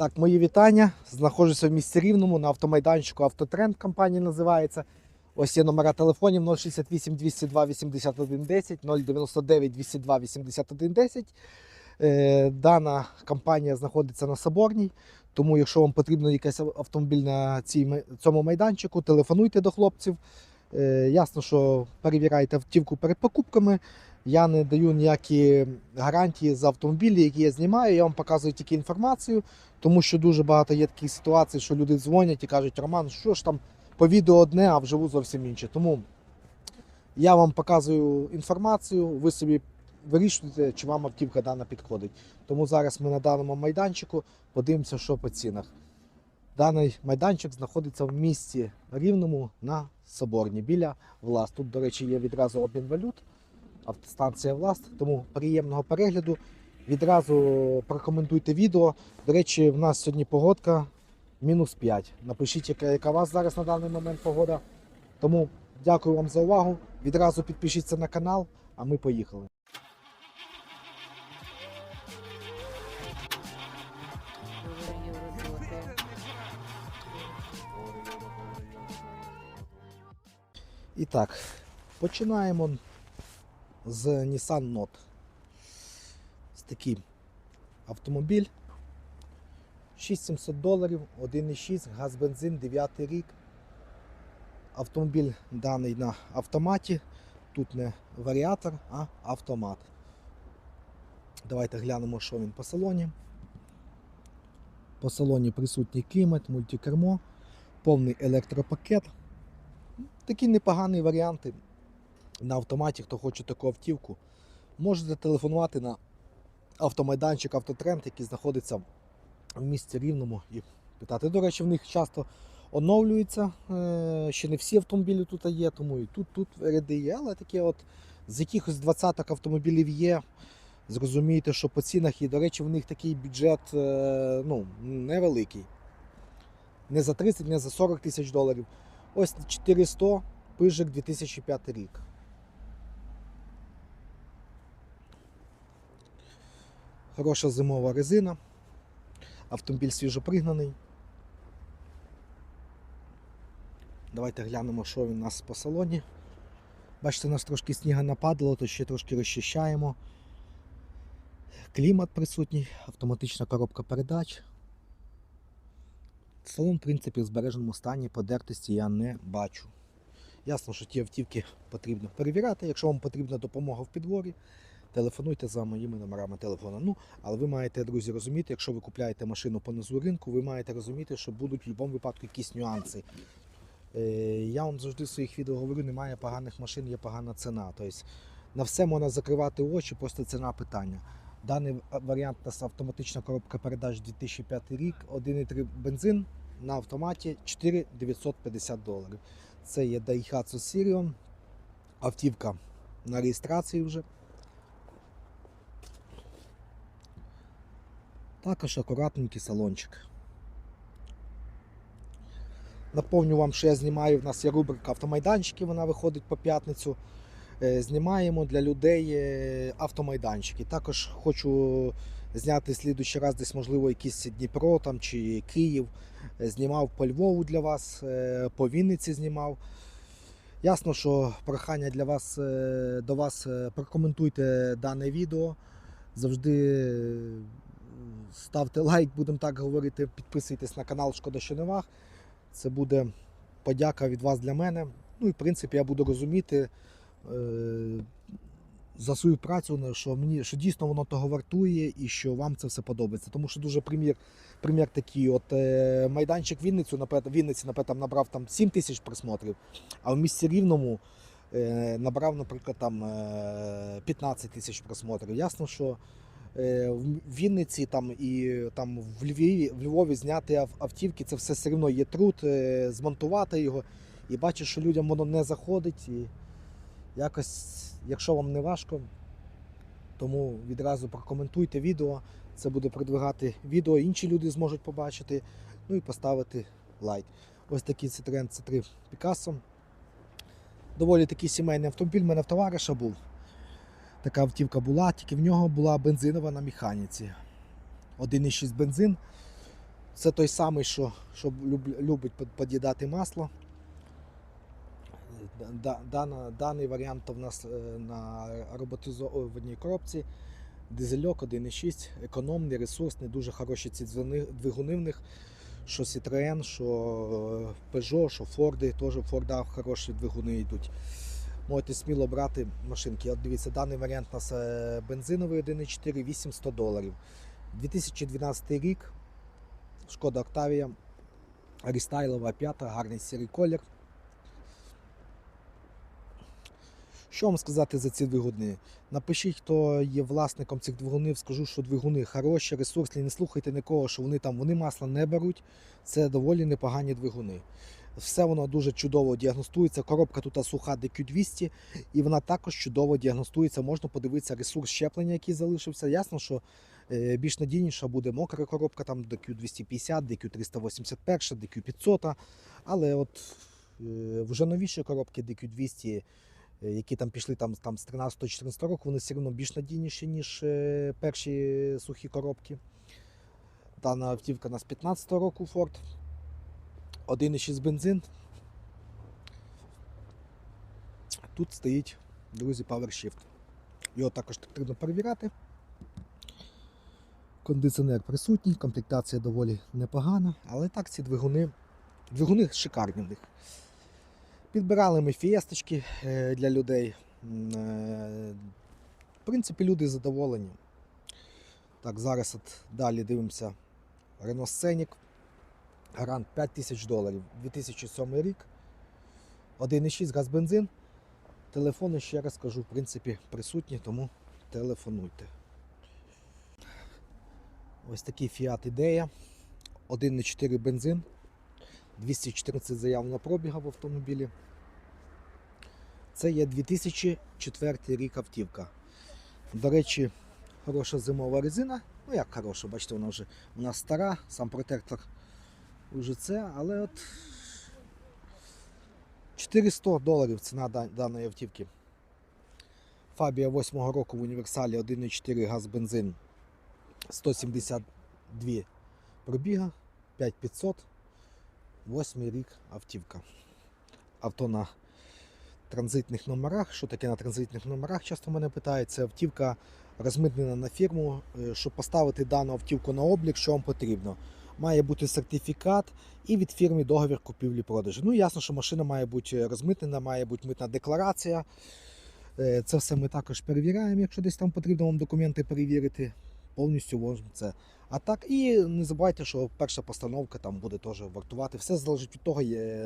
Так, мої вітання. Знаходжуся в місті Рівному на автомайданчику Автотренд компанія називається. Ось є номера телефонів 068 202 81 10, 099 202 81 10. Е, Дана компанія знаходиться на Соборній, тому якщо вам потрібно якийсь автомобіль на цьому майданчику, телефонуйте до хлопців. Е, Ясно, що перевіряйте автівку перед покупками. Я не даю ніякі гарантії за автомобілі, які я знімаю. Я вам показую тільки інформацію, тому що дуже багато є таких ситуацій, що люди дзвонять і кажуть, Роман, що ж там по відео одне, а вживу зовсім інше. Тому я вам показую інформацію, ви собі вирішуєте, чи вам автівка дана підходить. Тому зараз ми на даному майданчику подивимося, що по цінах. Даний майданчик знаходиться в місті Рівному на Соборні біля Влас. Тут, до речі, є відразу обмін валют, автостанція Власт. Тому приємного перегляду. Відразу прокоментуйте відео. До речі, в нас сьогодні погодка мінус 5. Напишіть, яка, яка у вас зараз на даний момент погода. Тому дякую вам за увагу. Відразу підпишіться на канал, а ми поїхали. І так, починаємо з Nissan Note. Такий автомобіль. 6700 доларів, 1,6, газ бензин, 9 рік. Автомобіль даний на автоматі. Тут не варіатор, а автомат. Давайте глянемо, що він по салоні. По салоні присутній клімат, мультикермо, повний електропакет. Такі непогані варіанти на автоматі, хто хоче таку автівку. Можете телефонувати на автомайданчик Автотренд, який знаходиться в місті Рівному, і питати. До речі, в них часто оновлюється. е, Ще не всі автомобілі тут є, тому і тут, тут ряди є, але таке от з якихось 20 автомобілів є. Зрозумієте, що по цінах і, до речі, в них такий бюджет е, ну, невеликий. Не за 30, не за 40 тисяч доларів. Ось 400 пижик 2005 рік. Хороша зимова резина. Автомобіль свіжопригнаний. Давайте глянемо, що він у нас по салоні. Бачите, у нас трошки сніга нападало, то ще трошки розчищаємо. Клімат присутній, автоматична коробка передач. Салон, в принципі, в збереженому стані подертості я не бачу. Ясно, що ті автівки потрібно перевіряти. Якщо вам потрібна допомога в підворі, телефонуйте за моїми номерами телефону. Ну, але ви маєте, друзі, розуміти, якщо ви купляєте машину по низу ринку, ви маєте розуміти, що будуть в будь-якому випадку якісь нюанси. Е, Я вам завжди в своїх відео говорю, немає поганих машин, є погана ціна. Тобто на все можна закривати очі, просто ціна питання. Даний варіант у нас автоматична коробка передач 2005 рік, 1,3 бензин на автоматі 4950 доларів. Це є Daihatsu Sirion, автівка на реєстрації вже. Також акуратненький салончик. Напомню вам, що я знімаю. В нас є рубрика автомайданчики, вона виходить по п'ятницю. Е, Знімаємо для людей е, автомайданчики. Також хочу зняти слідуючий раз, десь, можливо, якийсь Дніпро там, чи Київ. Е, Знімав по Львову для вас, по Вінниці знімав. Ясно, що прохання для вас до вас прокоментуйте дане відео. Завжди ставте лайк, будемо так говорити, підписуйтесь на канал Шкода що не ваг. Це буде подяка від вас для мене. Ну і в принципі я буду розуміти е, за свою працю, що мені що дійсно воно того вартує і що вам це все подобається. Тому що дуже примір, примір такий. От е, майданчик Вінницю, наприклад, Вінниці, наприклад, набрав там 7 тисяч просмотрів, а в місті Рівному е, набрав, наприклад, там е, 15 тисяч просмотрів. Ясно, що в Вінниці там і там в Львові, в Львові зняти автівки, це все все одно є труд, е, змонтувати його. І бачиш, що людям воно не заходить. І якось, якщо вам не важко, тому відразу прокоментуйте відео. Це буде продвигати відео, інші люди зможуть побачити, ну і поставити лайк. Ось такий Citroen C3 Picasso. Доволі такий сімейний автомобіль. У мене в товариша був. Така автівка була, тільки в нього була бензинова на механіці. 1,6 бензин. Це той самий, що, що любить под'їдати масло. Дана- даний варіант у нас е, на роботизованій коробці. Дизельок 1.6, економний, ресурсний, дуже хороші ці двигуни в них. Що Citroen, що е, Peugeot, що Ford, теж в Ford хороші двигуни йдуть. Можете сміло брати машинки. От дивіться, даний варіант у нас е, бензиновий 1.4, 800 доларів. 2012 рік. Шкода Octavia, рестайлова п'ята, гарний сірий колір. Що вам сказати за ці двигуни? Напишіть, хто є власником цих двигунів, скажу, що двигуни хороші, ресурсні, не слухайте нікого, що вони там вони масла не беруть. Це доволі непогані двигуни. Все воно дуже чудово діагностується. Коробка тут суха DQ200, і вона також чудово діагностується. Можна подивитися ресурс щеплення, який залишився. Ясно, що е, більш надійніша буде мокра коробка, там DQ250, DQ381, DQ500. Але от е, вже новіші коробки DQ200, е, які там пішли там, там з 13-14 року, вони все одно більш надійніші, ніж перші сухі коробки. Дана автівка у нас 15 року Ford. 1,6 бензин. Тут стоїть, друзі, PowerShift. Його також потрібно перевіряти. Кондиціонер присутній, комплектація доволі непогана, але так ці двигуни, двигуни шикарні в них. Підбирали ми фієсточки е, для людей. Е, В принципі, люди задоволені. Так, зараз от далі дивимося Renault Scenic. Гарант 5 тисяч доларів. 2007 рік. 1,6 газ бензин. Телефони, ще раз кажу, в принципі, присутні, тому телефонуйте. Ось такий Fiat Idea. 1,4 бензин. 214 заявлено пробіга в автомобілі. Це є 2004 рік автівка. До речі, хороша зимова резина. Ну як хороша, бачите, вона вже у нас стара, сам протектор уже це, але от 400 доларів ціна даної автівки. Фабія 8-го року в універсалі 1,4 газ бензин 172 пробіга, 5500, 8 рік автівка. Авто на транзитних номерах. Що таке на транзитних номерах? Часто мене питають. Це автівка розмитнена на фірму. Е, Щоб поставити дану автівку на облік, що вам потрібно? Має бути сертифікат і від фірми договір купівлі-продажу. Ну, ясно, що машина має бути розмитнена, має бути митна декларація. Е, Це все ми також перевіряємо, якщо десь там потрібно вам документи перевірити. Повністю можемо це. А так, і не забувайте, що перша постановка там буде теж вартувати. Все залежить від того,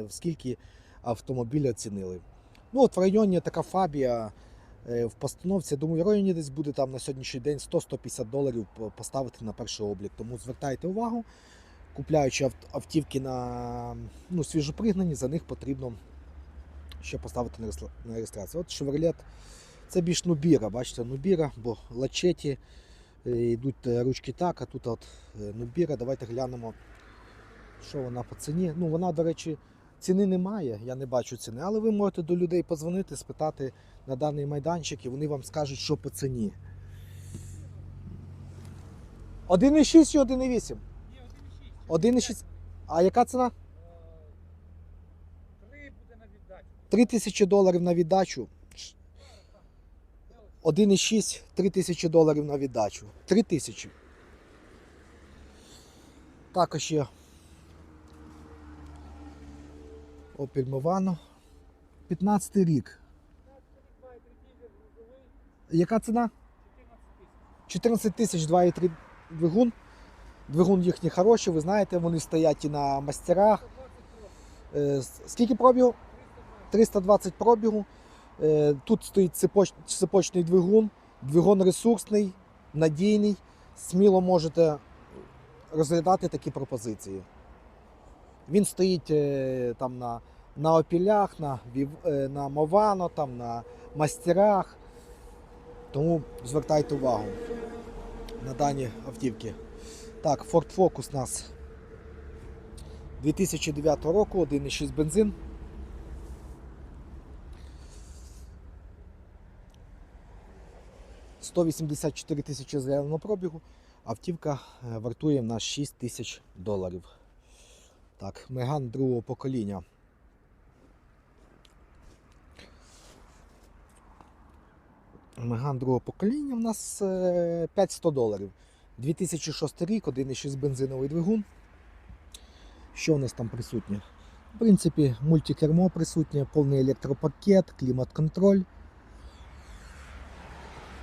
скільки автомобілі оцінили. Ну, от в районі така фабія е, в постановці, думаю, в районі десь буде там на сьогоднішній день 100-150 доларів поставити на перший облік. Тому звертайте увагу, купляючи автівки на ну, свіжопригнані, за них потрібно ще поставити на реєстрацію. От Chevrolet це більш Нубіра, бачите, Нубіра, бо лачеті е, йдуть е, ручки так, а тут от е, Нубіра. Давайте глянемо, що вона по ціні. Ну, вона, до речі, ціни немає, я не бачу ціни, але ви можете до людей подзвонити, спитати на даний майданчик, і вони вам скажуть, що по ціні. 1,6 чи 1,8? 1,6. А яка ціна? Три буде на віддачу. 3 тисячі доларів на віддачу. 1,6 3 тисячі доларів на віддачу. 3 тисячі. Також є Opel Movano. 15 рік. Яка ціна? 14 тисяч 2,3 двигун. Двигун їхній хороший, ви знаєте, вони стоять і на мастерах. Е, Скільки пробігу? 320 пробігу. Е, Тут стоїть цепоч... цепочний двигун, двигун ресурсний, надійний. Сміло можете розглядати такі пропозиції. Він стоїть е, там на, на опілях, на, на Мовано, там, на мастерах. Тому звертайте увагу на дані автівки. Так, Ford Focus у нас 2009 року, 1,6 бензин. – 184 тисячі заявленого пробігу. Автівка е, вартує в нас 6 тисяч доларів. Так, Меган другого покоління. Меган другого покоління в нас е, 5100 доларів. 2006 рік, 1,6 бензиновий двигун. Що у нас там присутнє? В принципі, мультикермо присутнє, повний електропакет, клімат-контроль.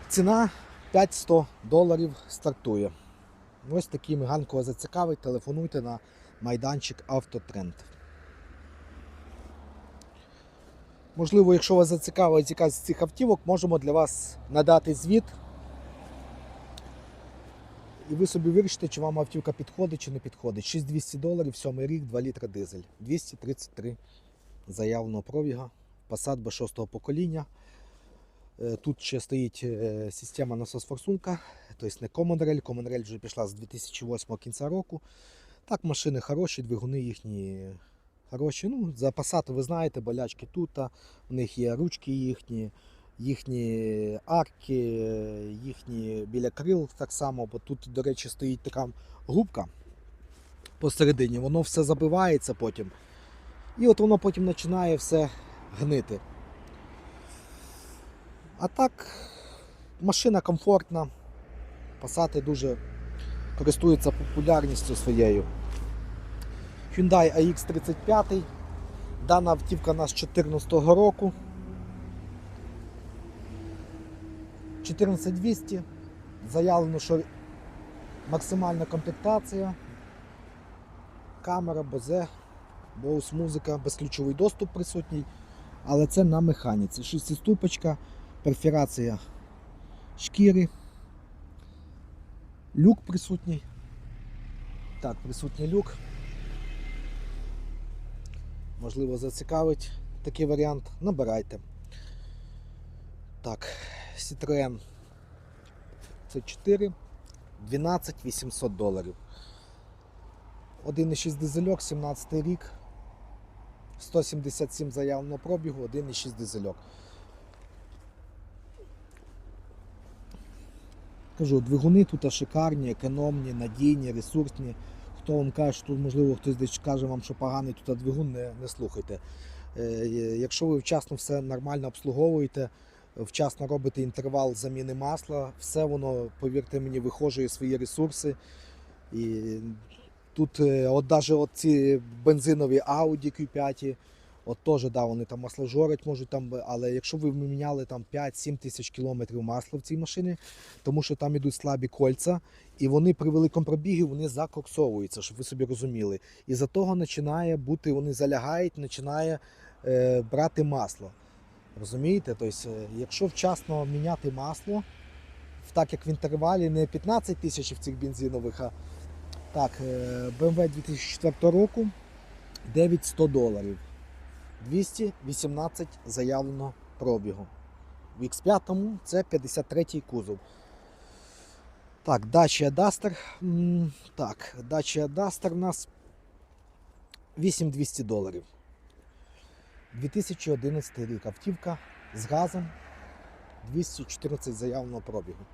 Ціна 500 доларів стартує. Ось такий Меган, кого зацікавить, телефонуйте на майданчик Автотренд. Можливо, якщо вас зацікавить якась з цих автівок, можемо для вас надати звіт. І ви собі вирішите, чи вам автівка підходить чи не підходить. 6200 доларів, 7 рік, 2 літра дизель. 233 заявленого пробіга. Passat B6 покоління. Е, Тут ще стоїть е, система насос-форсунка, тобто не. Common Rail вже пішла з 2008 кінця року. Так, машини хороші, двигуни їхні хороші. Ну, за Passat ви знаєте, болячки тут. У них є ручки їхні, їхні арки, їхні біля крил так само, бо тут, до речі, стоїть така губка посередині, воно все забивається потім. І от воно потім починає все гнити. А так, машина комфортна. Passat дуже користується популярністю своєю. Hyundai AX35. Дана автівка у нас 2014 року. 14200. Заявлено, що максимальна комплектація. Камера, бозе, боус музика, безключовий доступ присутній. Але це на механіці. Шестиступочка, перфорація шкіри. Люк присутній. Так, присутній люк. Можливо, зацікавить такий варіант. Набирайте. Так, Citroen C4 12 800 доларів. 1,6 дизельок, 17 рік. 177 заявленого пробігу, 1,6 дизельок. Кажу, двигуни тут шикарні, економні, надійні, ресурсні. Хто вам каже, що тут, можливо, хтось десь каже вам, що поганий тут двигун, не, не слухайте. Е, якщо ви вчасно все нормально обслуговуєте, вчасно робите інтервал заміни масла, все воно, повірте мені, вихожує свої ресурси. І тут, е, от навіть от ці бензинові Audi Q5, от теж да, вони там масло жорить можуть там, але якщо ви міняли там 5-7 тисяч кілометрів масла в цій машині, тому що там ідуть слабі кольця, і вони при великому пробігі вони закоксовуються, щоб ви собі розуміли. І за того починає бути, вони залягають, починає е, брати масло. Розумієте? Тобто, е, якщо вчасно міняти масло, так як в інтервалі не 15 тисяч в цих бензинових, а так, е, BMW 2004 року 9100 доларів. 218 заявлено пробігу. В X5 це 53 кузов. Так, Dacia Duster. Так, Dacia Duster у нас 8200 доларів. 2011 рік автівка з газом 214 заявленого пробігу.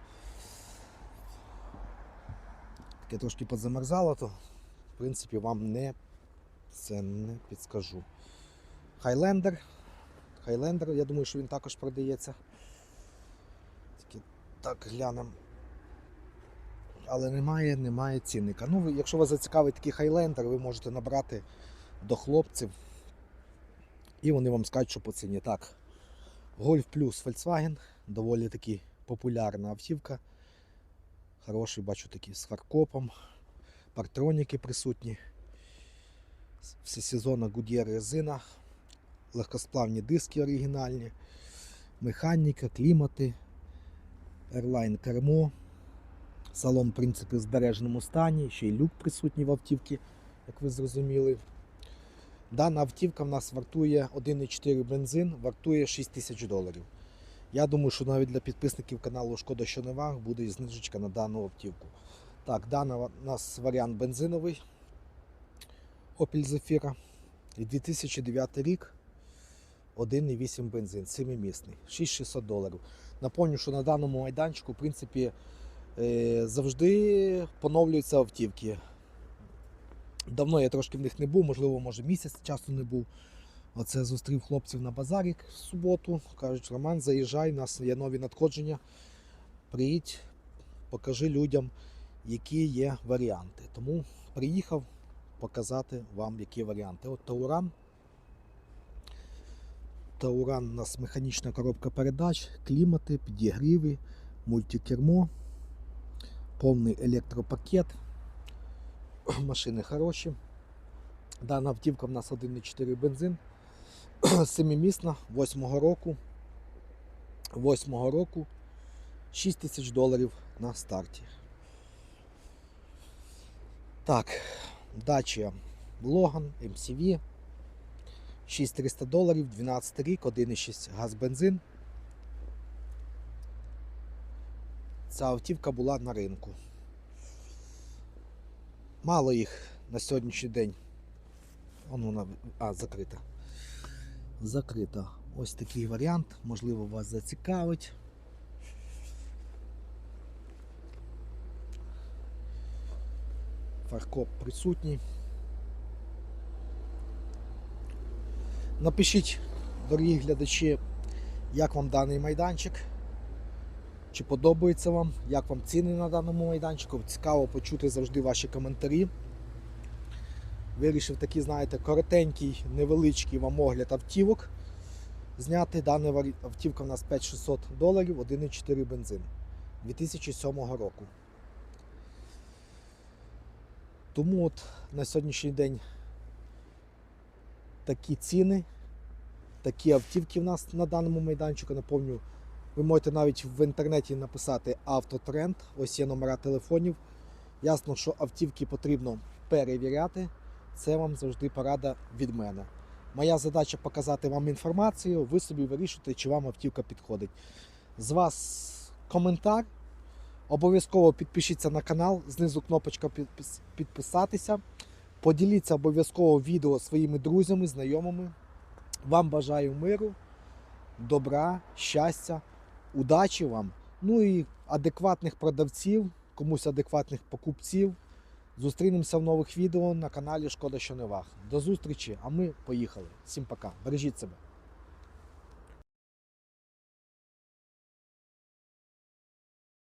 Таке трошки подзамерзало, то в принципі вам не це не підскажу. Хайлендер. Хайлендер, я думаю, що він також продається. Тільки так глянемо. Але немає, немає цінника. Ну, якщо вас зацікавить такий хайлендер, ви можете набрати до хлопців. І вони вам скажуть, що по ціні. Так, Golf Plus Volkswagen, доволі таки популярна автівка. Хороший, бачу такий з фаркопом, партроніки присутні. Всесезонна Goodyear резина, легкосплавні диски оригінальні, механіка, клімати, Airline кермо, салон, в принципі, в збереженому стані, ще й люк присутній в автівці, як ви зрозуміли. Дана автівка в нас вартує 1,4 бензин, вартує 6 тисяч доларів. Я думаю, що навіть для підписників каналу Шкода що не ваг буде знижечка на дану автівку. Так, дана у нас варіант бензиновий Opel Zafira. І 2009 рік 1,8 бензин, 7-місний, 6600 доларів. Напомню, що на даному майданчику, в принципі, Е, Завжди поновлюються автівки. Давно я трошки в них не був, можливо, може місяць часу не був. Оце зустрів хлопців на базарі в суботу. Кажуть, Роман, заїжджай, у нас є нові надходження. Приїдь, покажи людям, які є варіанти. Тому приїхав показати вам, які варіанти. От Тауран. Тауран у нас механічна коробка передач, клімати, підігріви, мультикермо, повний електропакет. Машини хороші. Дана автівка в нас 1,4 бензин. Семимісна, 8-го року. 8-го року 6 тисяч доларів на старті. Так, дача Логан, MCV. 6300 доларів, 12 рік, 1,6 газ бензин. Ця автівка була на ринку. Мало їх на сьогоднішній день. Вон вона, а, закрита. Закрита. Ось такий варіант, можливо, вас зацікавить. Фаркоп присутній. Напишіть, дорогі глядачі, як вам даний майданчик. Чи подобається вам, як вам ціни на даному майданчику. Цікаво почути завжди ваші коментарі. Вирішив такий, знаєте, коротенький, невеличкий вам огляд автівок. Зняти дана автівка у нас 5600 доларів, 1,4 бензин 2007 року. Тому от на сьогоднішній день такі ціни, такі автівки в нас на даному майданчику. Напомню, ви можете навіть в інтернеті написати автотренд, ось є номера телефонів. Ясно, що автівки потрібно перевіряти. Це вам завжди порада від мене. Моя задача показати вам інформацію, ви собі вирішуєте, чи вам автівка підходить. З вас коментар. Обов'язково підпишіться на канал, знизу кнопочка підписатися. Поділіться обов'язково відео своїми друзями, знайомими. Вам бажаю миру, добра, щастя, удачі вам. Ну і адекватних продавців, комусь адекватних покупців. Зустрінемося в нових відео на каналі Шкода, що не вах. До зустрічі, а ми поїхали. Всім пока. Бережіть себе.